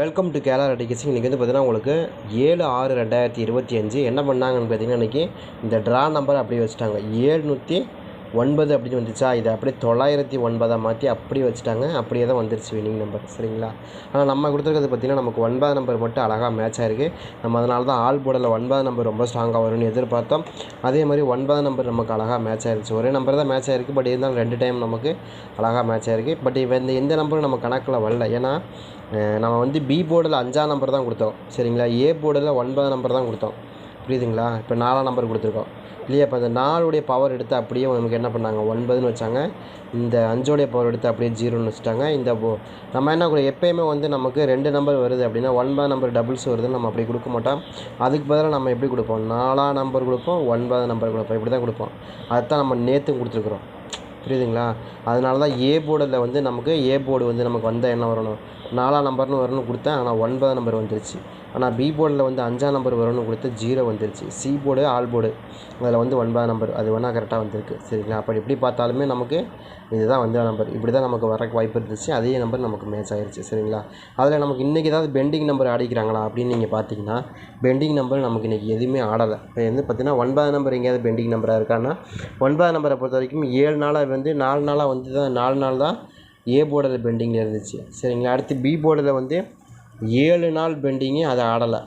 Welcome to Khelo eradication இன்றைக்கி வந்து பார்த்தீங்கன்னா உங்களுக்கு ஏழு ஆறு ரெண்டாயிரத்தி இருபத்தி அஞ்சு என்ன பண்ணாங்கன்னு பார்த்தீங்கன்னா இன்றைக்கி இந்த ட்ரா நம்பர் அப்படியே வச்சுட்டாங்க. ஏழ்நூற்றி ஒன்பது அப்படின்னு வந்துச்சா? இதை அப்படியே தொள்ளாயிரத்தி ஒன்பதாக மாற்றி அப்படியே வச்சுட்டாங்க. அப்படியே தான் வந்துருச்சு வினிங் நம்பர் சரிங்களா? ஆனால் நம்ம கொடுத்துருக்கிறது பார்த்திங்கன்னா நமக்கு ஒன்பது நம்பர் மட்டும் அழகாக மேட்ச் ஆயிருக்கு. நம்ம அதனால தான் ஆல் போர்டில் ஒன்பது நம்பர் ரொம்ப ஸ்ட்ராங்காக வரும்னு எதிர்பார்த்தோம். அதே மாதிரி ஒன்பது நம்பர் நமக்கு அழகாக மேட்ச் ஆயிருச்சு. ஒரே நம்பர் தான் மேட்ச் ஆயிருக்கு பட் இருந்தாலும் ரெண்டு டைம் நமக்கு அழகாக மேட்ச் ஆயிருக்கு. பட் இந்த எந்த நம்பரும் நம்ம கணக்கில் வரல. ஏன்னா நம்ம வந்து பி போர்டில் அஞ்சாம் நம்பர் தான் கொடுத்தோம். சரிங்களா? ஏ போர்டில் ஒன்பதாம் நம்பர் தான் கொடுத்தோம். புரியுதுங்களா? இப்போ நாலாம் நம்பர் கொடுத்துருக்கோம். இல்லையா? இப்போ அந்த நாலுடைய பவர் எடுத்து அப்படியே நமக்கு என்ன பண்ணாங்க? ஒன்பதுன்னு வச்சாங்க. இந்த அஞ்சோடைய பவர் எடுத்து அப்படியே ஜீரோன்னு வச்சுட்டாங்க. இந்த போ- நம்ம என்ன கூட எப்போயுமே வந்து நமக்கு ரெண்டு நம்பர் வருது அப்படின்னா ஒன்பது நம்பர் டபுள்ஸ் வருதுன்னு நம்ம அப்படி கொடுக்க மாட்டோம். அதுக்கு பதிலாக நம்ம எப்படி கொடுப்போம்? நாலாம் நம்பர் கொடுப்போம் ஒன்பதாம் நம்பர் கொடுப்போம். இப்படி தான் கொடுப்போம். அதுதான் நம்ம நேற்று கொடுத்துருக்குறோம். புரியுதுங்களா? அதனால தான் ஏ போர்டில் வந்து நமக்கு ஏ போர்டு வந்து நமக்கு வந்தால் என்ன வரணும்? நாலாம் நம்பர்னு வரணும்னு கொடுத்தேன். ஆனால் ஒன்பதாம் நம்பர் வந்துருச்சு. ஆனால் பி போர்டில் வந்து அஞ்சாம் நம்பர் வரும்னு கொடுத்து ஜீரோ வந்துருச்சு. சி போர்டு ஆல் போர்டு அதில் வந்து ஒன்பதாம் நம்பர் அது வேணால் கரெக்டாக வந்திருக்கு. சரிங்களா? அப்படி எப்படி பார்த்தாலுமே நமக்கு இதுதான் வந்த நம்பர் இப்படி தான் நமக்கு வரக்கு வாய்ப்பு இருந்துச்சு. அதே நம்பர் நமக்கு மேட்ச் ஆகிருச்சு சரிங்களா? அதில் நமக்கு இன்றைக்கி ஏதாவது பெண்டிங் நம்பர் ஆடிக்கிறாங்களா அப்படின்னு நீங்கள் பார்த்தீங்கன்னா பெண்டிங் நம்பர் நமக்கு இன்றைக்கி எதுவுமே ஆடலை. இப்போ வந்து பார்த்தீங்கன்னா ஒன்பது நம்பர் எங்கேயாவது பெண்டிங் நம்பராக இருக்கான்னா ஒன்பது நம்பரை பொறுத்த வரைக்கும் ஏழு நாளாக வந்து நாலு நாளாக வந்து தான் நாலு நாள் தான் ஏ போர்டில் பெண்டிங்கில் இருந்துச்சு. சரிங்களா? அடுத்து பி போர்டில் வந்து ஏழு நாள் பெண்டிங்கு அதை ஆடலை.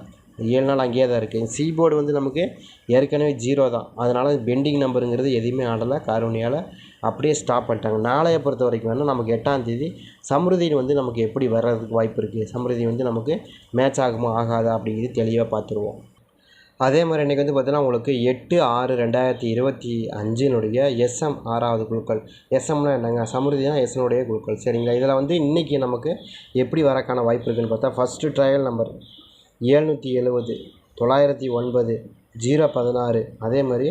ஏழு நாள் அங்கேயே தான் இருக்குது சி போர்டு வந்து நமக்கு ஏற்கனவே ஜீரோ தான். அதனால் பெண்டிங் நம்பருங்கிறது எதுவுமே ஆடலை. காரணியால் அப்படியே ஸ்டாப் பண்ணிட்டாங்க. நாளைய பொறுத்த வரைக்கும் வேணால் நமக்கு எட்டாம் தேதி வந்து நமக்கு எப்படி வர்றதுக்கு வாய்ப்பு இருக்குது சமிருதி வந்து நமக்கு மேட்ச் ஆகுமா ஆகாதா அப்படிங்கிறது தெளிவாக பார்த்துருவோம். அதே மாதிரி இன்றைக்கி வந்து பார்த்தீங்கன்னா உங்களுக்கு எட்டு ஆறு ரெண்டாயிரத்தி இருபத்தி அஞ்சினுடைய எஸ்எம் ஆறாவது குழுக்கள். எஸ்எம்னா என்னங்க? சமிருதினா எஸ்னுடைய குழுக்கள். சரிங்களா? இதில் வந்து இன்றைக்கி நமக்கு எப்படி வரக்கான வாய்ப்பு இருக்குதுன்னு பார்த்தா ஃபஸ்ட்டு ட்ரையல் நம்பர் ஏழ்நூற்றி எழுபது தொள்ளாயிரத்தி ஒன்பது ஜீரோ பதினாறு அதே மாதிரி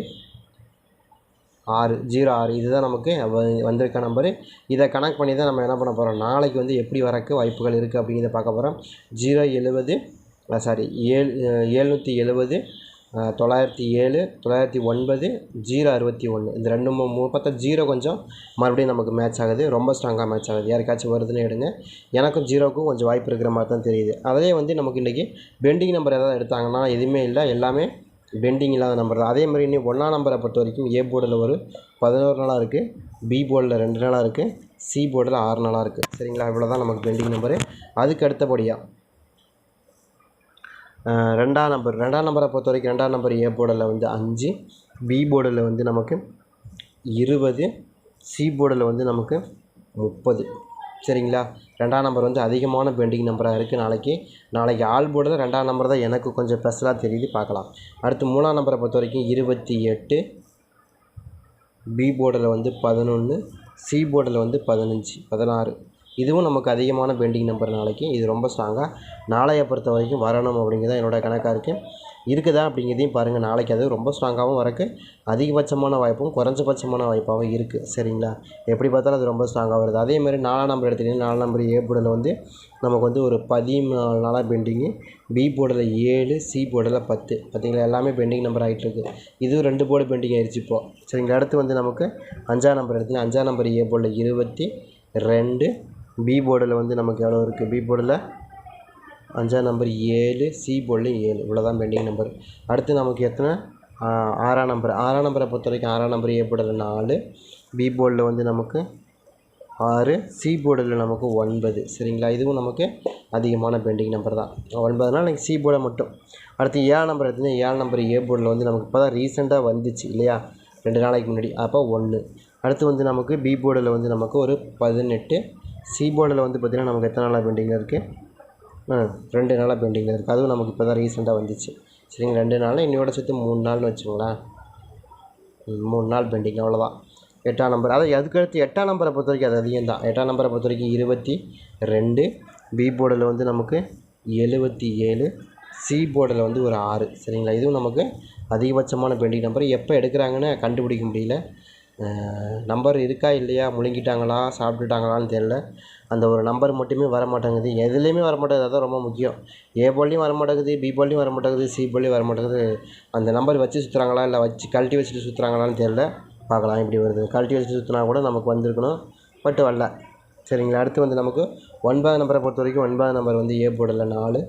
ஆறு ஜீரோ ஆறு. இதுதான் நமக்கு வ- வந்திருக்க நம்பரு இதை கனெக்ட் பண்ணி தான் நம்ம என்ன பண்ண போகிறோம் நாளைக்கு வந்து எப்படி வரக்கு வாய்ப்புகள் இருக்குது அப்படிங்கிறத பார்க்க போகிறோம் ஜீரோ எழுபது சாரி ஏழு ஏழ்நூற்றி எழுபது தொள்ளாயிரத்தி ஏழு தொள்ளாயிரத்தி ஒன்பது ஜீரோ அறுபத்தி ஒன்று இந்த ரெண்டு மூ மூ பார்த்தா ஜீரோ கொஞ்சம் மறுபடியும் நமக்கு மேட்ச் ஆகுது. ரொம்ப ஸ்ட்ராங்காக மேட்ச் ஆகுது. யாருக்காச்சும் வருதுன்னு எடுங்க. எனக்கும் ஜீரோக்கும் கொஞ்சம் வாய்ப்பு இருக்கிற மாதிரி தான் தெரியுது. அதே வந்து நமக்கு இன்றைக்கி பெண்டிங் நம்பர் ஏதாவது எடுத்தாங்கன்னா எதுவுமே இல்லை. எல்லாமே பெண்டிங் இல்லாத நம்பர் தான். அதே மாதிரி இன்னும் ஒன்றாம் நம்பரை பொறுத்த வரைக்கும் ஏ போர்டில் ஒரு பதினோரு நாளாக இருக்குது பி போர்டில் ரெண்டு நாளாக இருக்குது சி போர்டில் ஆறு நாளாக இருக்குது சரிங்களா? இவ்வளோ தான் நமக்கு பெண்டிங் நம்பரு அதுக்கு அடுத்தபடியாக ரெண்டாம் நம்பர். ரெண்டாம் நம்பரை பொறுத்த வரைக்கும் ரெண்டாம் நம்பர் ஏ போர்டில் வந்து அஞ்சு பி போர்டில் வந்து நமக்கு இருபது சி போர்டில் வந்து நமக்கு முப்பது. சரிங்களா? ரெண்டாம் நம்பர் வந்து அதிகமான பெண்டிங் நம்பராக இருக்குது நாளைக்கு. நாளைக்கு ஆள் போர்டில் ரெண்டாம் நம்பர் தான். எனக்கு கொஞ்சம் ஸ்பெஷலாக தெரியுது பார்க்கலாம். அடுத்து மூணாம் நம்பரை பொறுத்த வரைக்கும் இருபத்தி எட்டு பி போர்டில் வந்து பதினொன்று சி போர்டில் வந்து பதினஞ்சு பதினாறு. இதுவும் நமக்கு அதிகமான பெண்டிங் நம்பர் நாளைக்கு. இது ரொம்ப ஸ்ட்ராங்காக நாளைய பொறுத்த வரைக்கும் வரணும் அப்படிங்கிறது என்னோட கணக்காக இருக்குது இருக்குதா அப்படிங்கிறதையும் பாருங்கள் நாளைக்கு அது ரொம்ப ஸ்ட்ராங்காகவும் வரக்கு. அதிகபட்சமான வாய்ப்பும் குறைஞ்சபட்சமான வாய்ப்பாகவும் இருக்குது சரிங்களா? எப்படி பார்த்தாலும் அது ரொம்ப ஸ்ட்ராங்காக வருது. அதேமாதிரி நாலாம் நம்பர் எடுத்துக்கிட்டிங்கன்னா நாலாம் நம்பர் ஏ போர்டில் வந்து நமக்கு வந்து ஒரு பதினாலு நாளாக பெண்டிங்கு பி போர்டில் ஏழு சி போர்டில் பத்து. பார்த்தீங்களா? எல்லாமே பெண்டிங் நம்பர் ஆகிட்டு இருக்குது இதுவும் ரெண்டு போர்டு பெண்டிங் ஆயிடுச்சு இப்போது சரிங்களா? அடுத்து வந்து நமக்கு அஞ்சாம் நம்பர் எடுத்தீங்கன்னா அஞ்சாம் நம்பர் ஏ போர்டில் இருபத்தி ரெண்டு பி போர்டில் வந்து நமக்கு எவ்வளோ இருக்குது பி போர்டில் அஞ்சாம் நம்பர் ஏழு சி போர்டில் ஏழு. இவ்வளோ தான் பெண்டிங் நம்பர் அடுத்து நமக்கு எத்தனை? ஆறாம் நம்பர் ஆறாம் நம்பரை பொறுத்த வரைக்கும் ஆறாம் நம்பர் ஏ போர்டில் நாலு பி போர்டில் வந்து நமக்கு ஆறு சி போர்டில் நமக்கு ஒன்பது. சரிங்களா? இதுவும் நமக்கு அதிகமான பெண்டிங் நம்பர் தான். ஒன்பதுனா எனக்கு சி போர்டை மட்டும். அடுத்து ஏழு நம்பர் எடுத்தீங்கன்னா ஏழு நம்பர் ஏ போர்டில் வந்து நமக்கு இப்போ தான் ரீசெண்டாக வந்துச்சு இல்லையா? ரெண்டு நாளைக்கு முன்னாடி. அப்போ ஒன்று அடுத்து வந்து நமக்கு பி போர்டில் வந்து நமக்கு ஒரு பதினெட்டு சி போர்டில் வந்து பார்த்திங்கன்னா நமக்கு எத்தனை நாளாக பெண்டிங்கில் இருக்குது? ஆ ரெண்டு நாளாக பெண்டிங்கில் இருக்குது. அதுவும் நமக்கு இப்போ தான் ரீசெண்டாக வந்துச்சு. சரிங்க ரெண்டு நாள். இன்னையோட சேர்த்து மூணு நாள்னு வச்சுக்கோங்களேன். மூணு நாள் பெண்டிங் அவ்வளோதான். எட்டாம் நம்பர். அதாவது அதுக்கடுத்து எட்டாம் நம்பரை பொறுத்த வரைக்கும் அது அதிகம் தான். எட்டாம் நம்பரை பொறுத்த வரைக்கும் இருபத்தி ரெண்டு பி போர்டில் வந்து நமக்கு எழுபத்தி ஏழு சி போர்டில் வந்து ஒரு ஆறு. சரிங்களா? இதுவும் நமக்கு அதிகபட்சமான பெண்டிங் நம்பர். எப்போ எடுக்கிறாங்கன்னு கண்டுபிடிக்க முடியல. நம்பர் இருக்கா இல்லையா? முழுங்கிட்டாங்களா? சாப்பிட்டுட்டாங்களான்னு தெரில அந்த ஒரு நம்பர் மட்டுமே வர மாட்டேங்குது எதுலேயுமே வர மாட்டேங்குது அதான் ரொம்ப முக்கியம். ஏ போல்லையும் வர மாட்டேங்குது பி போல்லையும் வர மாட்டேங்குது சி போல்லையும் வர மாட்டேங்குது அந்த நம்பர் வச்சு சுற்றுறாங்களா இல்லை வச்சு கழட்டி வச்சுட்டு சுற்றுறாங்களான்னு தெரில பார்க்கலாம் இப்படி வருது. கழட்டி வச்சுட்டு சுற்றினா கூட நமக்கு வந்திருக்கணும். பட் வரல. சரிங்களா? அடுத்து வந்து நமக்கு ஒன்பதாம் நம்பரை பொறுத்த வரைக்கும் ஒன்பதாம் நம்பர் வந்து ஏ போர்டில் நாலு.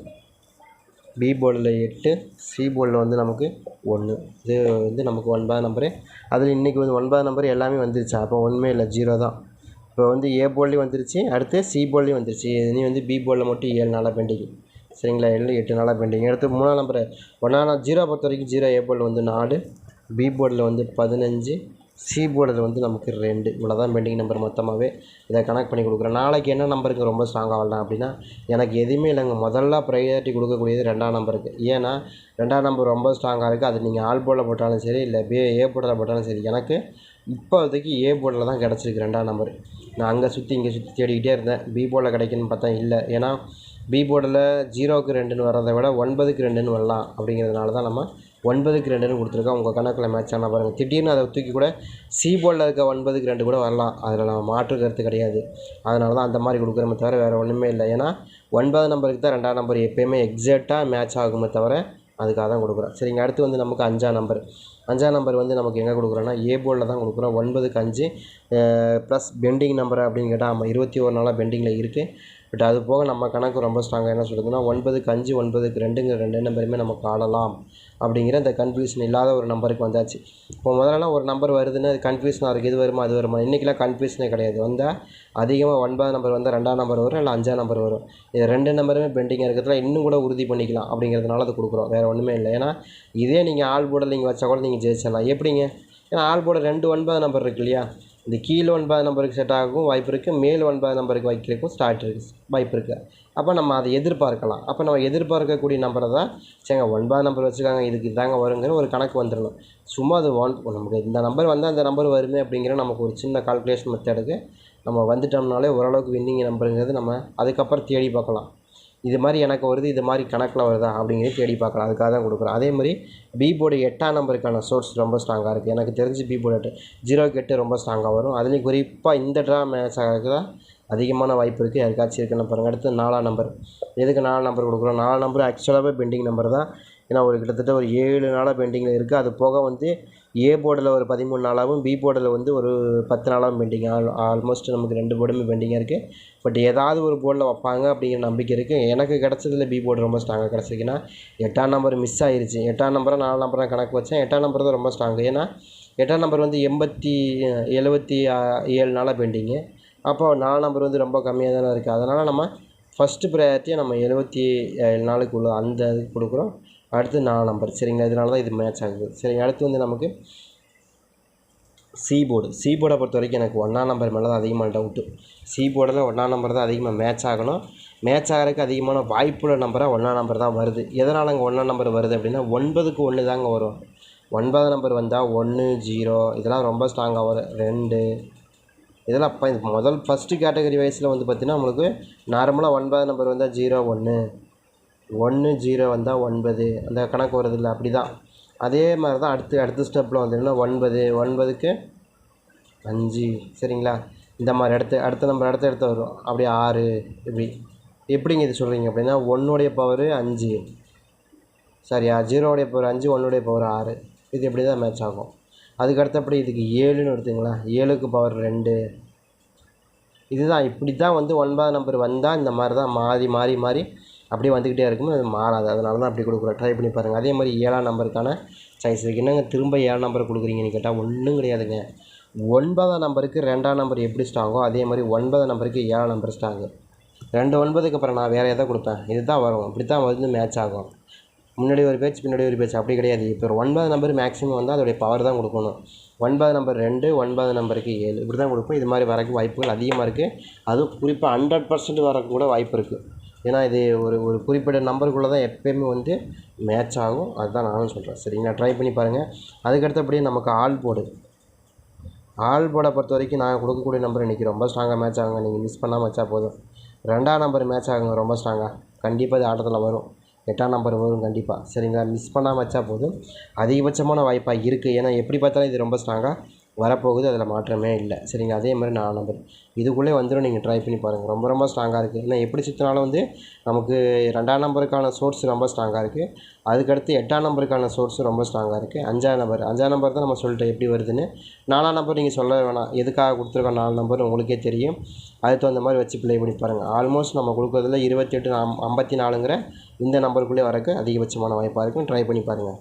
பி போர்டில் எட்டு சி போர்டில் வந்து நமக்கு ஒன்று இது வந்து நமக்கு ஒன்பதாம் நம்பரு அதில் இன்றைக்கி வந்து ஒன்பதாம் நம்பர் எல்லாமே வந்துருச்சு? அப்போ ஒன்றுமே இல்லை ஜீரோ தான். இப்போ வந்து ஏ போர்ட்லேயும் வந்துருச்சு அடுத்து சி போர்ட்லேயும் வந்துருச்சு. இனி வந்து பி போர்டில் மட்டும் ஏழு நாளாக பெண்டிங் சரிங்களா? ஏழு எட்டு நாளாக பெண்டிங் அடுத்து மூணாம் நம்பர் ஒன்றாம் ஜீரோ பொறுத்த வரைக்கும் ஜீரோ ஏ போர்டில் வந்து நாலு பி போர்டில் வந்து பதினஞ்சு சி போர்டில் வந்து நமக்கு ரெண்டு. இவ்வளோ தான் பெண்டிங் நம்பர் மொத்தமாகவே இதை கனெக்ட் பண்ணி கொடுக்குறேன். நாளைக்கு என்ன நம்பருக்கு ரொம்ப ஸ்ட்ராங்காக வரலாம் அப்படின்னா எனக்கு எதுவுமே இல்லைங்க. முதல்ல ப்ரையாரிட்டி கொடுக்கக்கூடியது ரெண்டாம் நம்பருக்கு ஏன்னா ரெண்டாம் நம்பர் ரொம்ப ஸ்ட்ராங்காக இருக்குது அது நீங்கள் ஆல் போர்டில் போட்டாலும் சரி இல்லை பே ஏ போர்டில் போட்டாலும் சரி எனக்கு இப்போதைக்கு ஏ போர்டில் தான் கிடச்சிருக்கு ரெண்டாம் நம்பர் நான் அங்கே சுற்றி இங்கே சுற்றி தேடிக்கிட்டே இருந்தேன். பி போர்டில் கிடைக்குன்னு பார்த்தா இல்லை. ஏன்னா பி போர்டில் ஜீரோவுக்கு ரெண்டுன்னு வர்றதை விட ஒன்பதுக்கு ரெண்டுன்னு வரலாம் அப்படிங்கிறதுனால தான் நம்ம ஒன்பதுக்கு ரெண்டுன்னு கொடுத்துருக்கேன் உங்கள் கணக்கில் மேட்ச் ஆனால் பாருங்கள் திடீர்னு அதை தூக்கி கூட சி போலில் இருக்க ஒன்பதுக்கு ரெண்டு கூட வரலாம். அதில் நம்ம மாற்று கருத்து கிடையாது. அதனால தான் அந்த மாதிரி கொடுக்குறோமே தவிர வேறு ஒன்றுமே இல்லை. ஏன்னா ஒன்பது நம்பருக்கு தான் ரெண்டாம் நம்பர் எப்போயுமே எக்ஸாக்டாக மேட்ச் ஆகுமே தவிர அதுக்காக தான் கொடுக்குறோம். சரிங்க அடுத்து வந்து நமக்கு அஞ்சாம் நம்பர் அஞ்சாம் நம்பர் வந்து நமக்கு எங்கே கொடுக்குறோன்னா ஏ போர்டில் தான் கொடுக்குறோம். ஒன்பதுக்கு அஞ்சு ப்ளஸ் பெண்டிங் நம்பர் அப்படின்னு கேட்டால் ஆமாம் இருபத்தி ஒரு நாளாக பெண்டிங்கில் இருக்குது பட் அது போக நம்ம கணக்கு ரொம்ப ஸ்ட்ராங்காக என்ன சொல்லுதுன்னா ஒன்பதுக்கு அஞ்சு ஒன்பதுக்கு ரெண்டுங்கிற ரெண்டு நம்பருமே நமக்கு ஆடலாம் அப்படிங்கிற அந்த கன்ஃபியூஷன் இல்லாத ஒரு நம்பருக்கு வந்தாச்சு. இப்போ முதல்லலாம் ஒரு நம்பர் வருதுன்னு அது கன்ஃபியூஷனாக இருக்குது இது வருமா அது வருமா? இன்றைக்கெலாம் கன்ஃபியூஷனே கிடையாது. வந்தால் அதிகமாக ஒன்பதாம் நம்பர் வந்தால் ரெண்டாம் நம்பர் வரும் இல்லை அஞ்சாம் நம்பர் வரும். இது ரெண்டு நம்பருமே பெண்டிங்காக இருக்கிறதுல இன்னும் கூட உறுதி பண்ணிக்கலாம் அப்படிங்கிறதுனால அது கொடுக்குறோம். வேறு ஒன்றுமே இல்லை. ஏன்னா இதே நீங்கள் ஆள் போர்டில் நீங்கள் வச்சா கூட நீங்கள் ஜெயிச்சிடலாம். எப்படிங்க? ஏன்னா ஆள் போர்டு ரெண்டு ஒன்பது நம்பர் இருக்கு இல்லையா? இந்த கீழே ஒன்பது நம்பருக்கு செட் ஆகும் வாய்ப்பு இருக்குது மேல் ஒன்பது நம்பருக்கு வைக்கிறதுக்கும் ஸ்டார்ட் இருக்குது வாய்ப்பு இருக்குது அப்போ நம்ம அதை எதிர்பார்க்கலாம். அப்போ நம்ம எதிர்பார்க்கக்கூடிய நம்பரை தான் சரிங்க ஒன்பது நம்பர் வச்சுருக்காங்க இதுக்கு இதாங்க வருங்கிற ஒரு கணக்கு வந்துடணும். சும்மா அது ஒன் நமக்கு இந்த நம்பர் வந்தால் அந்த நம்பர் வருமே அப்படிங்கிற நமக்கு ஒரு சின்ன கால்குலேஷன் மெத்தடுக்கு நம்ம வந்துட்டோம்னாலே ஓரளவுக்கு வின்னிங் நம்பருங்கிறது நம்ம அதுக்கப்புறம் தேடி பார்க்கலாம். இது மாதிரி எனக்கு வருது இது மாதிரி கணக்கில் வருதா அப்படிங்கிறது தேடி பார்க்கலாம் அதுக்காக தான் கொடுக்குறோம் அதே மாதிரி பி போர்டு எட்டாம் நம்பருக்கான சோர்ஸ் ரொம்ப ஸ்ட்ராங்காக இருக்குது எனக்கு தெரிஞ்சு பி போர்டு எட்டு ஜீரோக்கு எட்டு ரொம்ப ஸ்ட்ராங்காக வரும். அதுலேயும் குறிப்பாக இந்த ட்ரா மேட்ச் ஆகிறதுக்கு தான் அதிகமான வாய்ப்பு இருக்குது யாருக்காச்சும் இருக்குன்னு பாருங்கள் அடுத்து நாலாம் நம்பர் எதுக்கு நாலாம் நம்பர் கொடுக்குறோம்? நாலாம் நம்பர் ஆக்சுவலாகவே பெண்டிங் நம்பர் தான். ஏன்னா ஒரு கிட்டத்தட்ட ஒரு ஏழு நாளாக பெண்டிங்கில் இருக்குது அது போக வந்து ஏ போர்டில் ஒரு பதிமூணு நாளாகவும் பி போர்டில் வந்து ஒரு பத்து நாளாகவும் பெண்டிங் ஆல் ஆல்மோஸ்ட் நமக்கு ரெண்டு போர்டுமே பெண்டிங்காக இருக்குது பட் ஏதாவது ஒரு போர்டில் வைப்பாங்க அப்படிங்கிற நம்பிக்கை இருக்குது எனக்கு கிடச்சதில் பி போர்டு ரொம்ப ஸ்ட்ராங்காக கிடச்சிருக்குன்னா எட்டாம் நம்பர் மிஸ் ஆயிடுச்சு எட்டாம் நம்பரை நாலு நம்பரை கணக்கு வச்சேன். எட்டாம் நம்பர் தான் ரொம்ப ஸ்ட்ராங்கு ஏன்னா எட்டாம் நம்பர் வந்து எண்பத்தி எழுபத்தி ஏழு நாளாக பெண்டிங்கு அப்போ நாலு நம்பர் வந்து ரொம்ப கம்மியாக தானே இருக்குது அதனால் நம்ம ஃபஸ்ட்டு ப்ரையாரிட்டியை நம்ம எழுபத்தி ஏழு நாளுக்குள்ள அந்த இதுக்கு கொடுக்குறோம். அடுத்து நாலு நம்பர் சரிங்களா? இதனால தான் இது மேட்ச் ஆகுது. சரிங்க அடுத்து வந்து நமக்கு சி போர்டு சி போர்டை பொறுத்த வரைக்கும் எனக்கு ஒன்றாம் நம்பர் மேலே தான் அதிகமான டவுட்டு சி போர்டில் ஒன்றாம் நம்பர் தான் அதிகமாக மேட்ச் ஆகணும். மேட்ச் ஆகிறதுக்கு அதிகமான வாய்ப்புள்ள நம்பராக ஒன்றாம் நம்பர் தான் வருது. எதனால் அங்கே ஒன்றாம் நம்பர் வருது அப்படின்னா ஒன்பதுக்கு ஒன்று தாங்க வரும். ஒன்பதாம் நம்பர் வந்தால் ஒன்று ஜீரோ இதெல்லாம் ரொம்ப ஸ்ட்ராங்காக வரும். ரெண்டு. இதெல்லாம் அப்போ இது முதல் ஃபஸ்ட்டு கேட்டகரி வயசில் வந்து பார்த்திங்கன்னா உங்களுக்கு நார்மலாக ஒன்பதாம் நம்பர் வந்தால் ஜீரோ ஒன்று ஒன்று ஜீரோ வந்தால் ஒன்பது. அந்த கணக்கு வரதில்லை அப்படி தான் அதே மாதிரி தான் அடுத்து அடுத்த ஸ்டெப்பில் வந்தீங்கன்னா ஒன்பது. ஒன்பதுக்கு அஞ்சு. சரிங்களா? இந்த மாதிரி அடுத்து அடுத்த நம்பர் அடுத்த இடத்த வரும். அப்படியே ஆறு இப்படி. எப்படிங்க இது சொல்கிறீங்க அப்படின்னா ஒன்னுடைய பவரு அஞ்சு. சரியா? ஜீரோடைய பவர் அஞ்சு ஒன்னுடைய பவர் ஆறு. இது எப்படி தான் மேட்ச் ஆகும்? அதுக்கு அடுத்தபடி இதுக்கு ஏழுன்னு எடுத்துங்களா ஏழுக்கு பவர் ரெண்டு. இதுதான் இப்படி தான் வந்து ஒன்பதாம் நம்பர் வந்தால் இந்த மாதிரி தான் மாறி மாறி மாறி அப்படியே வந்துக்கிட்டே இருக்கும் அது மாறாது. அதனால தான் அப்படி கொடுக்குறோம் ட்ரை பண்ணி பாருங்கள் அதே மாதிரி ஏழாம் நம்பருக்கான சாய்ஸ் இருக்குது என்னங்க திரும்ப ஏழாம் நம்பர் கொடுக்குறீங்கன்னு கேட்டால் ஒன்றும் கிடையாதுங்க. ஒன்பதாம் நம்பருக்கு ரெண்டாம் நம்பர் எப்படி ஸ்ட்ராங்கோ அதே மாதிரி ஒன்பதாம் நம்பருக்கு ஏழாம் நம்பர் ஸ்ட்ராங்கு ரெண்டு ஒன்பதுக்கு அப்புறம் நான் வேறு எதை கொடுப்பேன்? இதுதான் வரும். இப்படி தான் வந்து மேட்ச் ஆகும். முன்னாடி ஒரு பேச்சு பின்னாடி ஒரு பேச்சு. அப்படி கிடையாது. இப்போ ஒரு ஒன்பது நம்பர் மேக்ஸிமம் வந்து அதோடைய பவர் தான் கொடுக்கணும். ஒன்பது நம்பர் ரெண்டு ஒன்பது நம்பருக்கு ஏழு. இப்படி தான் கொடுப்போம். இது மாதிரி வரக்கு வாய்ப்புகள் அதிகமாக இருக்குது அதுவும் குறிப்பாக ஹண்ட்ரட் பர்சன்ட் வரக்கு கூட வாய்ப்பு இருக்குது ஏன்னா இது ஒரு ஒரு குறிப்பிட்ட நம்பருக்குள்ளே தான் எப்போயுமே வந்து மேட்ச் ஆகும். அதுதான் நானும் சொல்கிறேன் சரிங்களா ட்ரை பண்ணி பாருங்கள் அதுக்கடுத்தபடியே நமக்கு ஆல் போர்டு ஆல் போர்டை பொறுத்த வரைக்கும் நான் கொடுக்கக்கூடிய நம்பர் இன்றைக்கி ரொம்ப ஸ்ட்ராங்காக மேட்ச் ஆகுங்க. நீங்கள் மிஸ் பண்ணாமல் வச்சா போதும். ரெண்டாம் நம்பர் மேட்ச் ஆகுங்க ரொம்ப ஸ்ட்ராங்காக கண்டிப்பாக இது ஆட்டத்தில் வரும். எட்டாம் நம்பர் வரும் கண்டிப்பாக சரிங்களா? மிஸ் பண்ணாமல் வச்சா போதும். அதிகபட்சமான வாய்ப்பாக இருக்குது ஏன்னா எப்படி பார்த்தாலும் இது ரொம்ப ஸ்ட்ராங்காக வரப்போகுது அதில் மாற்றமே இல்லை. சரிங்களா அதே மாதிரி நாலு நம்பர் இதுக்குள்ளே வந்துடும் நீங்கள் ட்ரை பண்ணி பாருங்கள் ரொம்ப ரொம்ப ஸ்ட்ராங்காக இருக்குது ஏன்னா எப்படி சுற்றினாலும் வந்து நமக்கு ரெண்டாம் நம்பருக்கான சோர்ஸ் ரொம்ப ஸ்ட்ராங்காக இருக்குது அதுக்கடுத்து எட்டாம் நம்பருக்கான சோர்ஸும் ரொம்ப ஸ்ட்ராங்காக இருக்குது அஞ்சாம் நம்பர். அஞ்சாம் நம்பர் தான் நம்ம சொல்லிட்டோம் எப்படி வருதுன்னு. நாலாம் நம்பர் நீங்கள் சொல்ல வேணாம். எதுக்காக கொடுத்துருக்கோம் நாலு நம்பர் உங்களுக்கே தெரியும். அதுக்கு தகுந்த மாதிரி வச்சு ப்ளே பண்ணி பாருங்கள் ஆல்மோஸ்ட் நம்ம கொடுக்குறதுல இருபத்தெட்டு ஐம்பத்தி நாலுங்கிற இந்த நம்பருக்குள்ளே வரக்கு அதிகபட்சமான வாய்ப்பாக இருக்கும் ட்ரை பண்ணி பாருங்கள்